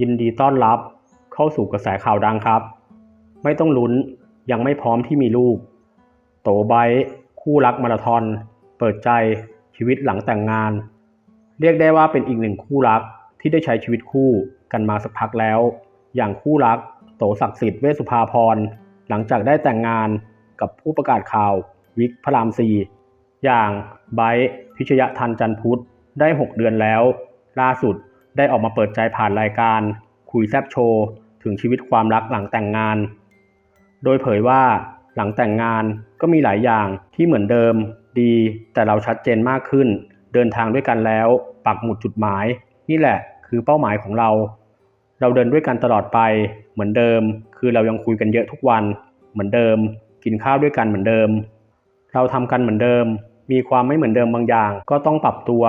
ยินดีต้อนรับเข้าสู่กระแสข่าวดังครับ ไม่ต้องลุ้นยังไม่พร้อมที่มีลูก โตไบคู่รักมาราธอน เปิดใจชีวิตหลังแต่งงาน เรียกได้ว่าเป็นอีกหนึ่งคู่รักที่ได้ใช้ชีวิตคู่กันมาสักพักแล้ว อย่างคู่รักโตศักดิ์สิทธิ์เวสุภาพรหลังจากได้แต่งงานกับผู้ประกาศข่าววิกพระรามสีอย่างไบพิชยทันจันพุทธได้ 6 เดือนแล้ว ล่าสุด ได้ออกมาเปิดใจผ่านรายการ คุยแซบโชว์ถึงชีวิตความรักหลังแต่งงาน โดยเผยว่าหลังแต่งงานก็มีหลายอย่างที่เหมือนเดิม ดี แต่เราชัดเจนมากขึ้น เดินทางด้วยกันแล้ว ปักหมุดจุดหมาย นี่แหละคือเป้าหมายของเรา เราเดินด้วยกันตลอดไป เหมือนเดิม คือเรายังคุยกันเยอะทุกวัน เหมือนเดิม กินข้าวด้วยกันเหมือนเดิม เราทำกันเหมือนเดิม มีความไม่เหมือนเดิมบางอย่าง ก็ต้องปรับตัว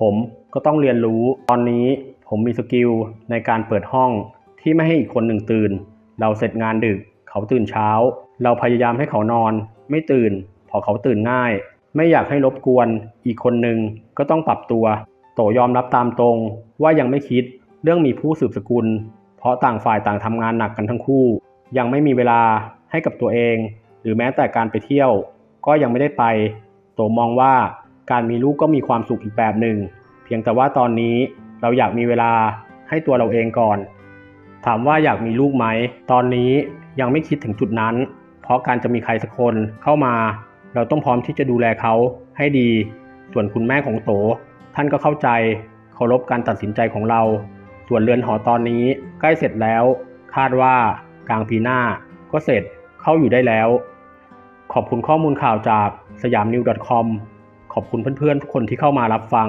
ผม ก็ต้องเรียนรู้ตอนนี้ผมมีสกิลในการเปิดห้องที่ไม่ให้อีกคนหนึ่งตื่น เราเสร็จงานดึก เขาตื่นเช้า เราพยายามให้เขานอน ไม่ตื่น พอเขาตื่นง่าย ไม่อยากให้รบกวน อีกคนหนึ่งก็ต้องปรับตัว โตยอมรับตามตรง ว่ายังไม่คิดเรื่องมีผู้สืบสกุล เพราะต่างฝ่ายต่างทำงานหนักกันทั้งคู่ ยังไม่มีเวลาให้กับตัวเอง หรือแม้แต่การไปเที่ยว ก็ยังไม่ได้ไป โตมองว่าการมีลูกก็มีความสุขอีกแบบหนึ่ง พียงแต่ว่าตอนนี้เราอยากมีเวลาให้ตัวเราเองก่อน ถามว่าอยากมีลูกไหม ตอนนี้ยังไม่คิดถึงจุดนั้น เพราะการจะมีใครสักคนเข้ามา เราต้องพร้อมที่จะดูแลเขาให้ดี ส่วนคุณแม่ของโต ท่านก็เข้าใจเคารพการตัดสินใจของเรา ส่วนเรือนหอตอนนี้ใกล้เสร็จแล้ว คาดว่ากลางปีหน้า ก็เสร็จเข้าอยู่ได้แล้ว ขอบคุณข้อมูลข่าวจากสยามนิว .com ขอบคุณเพื่อนๆทุกคนที่เข้ามารับฟัง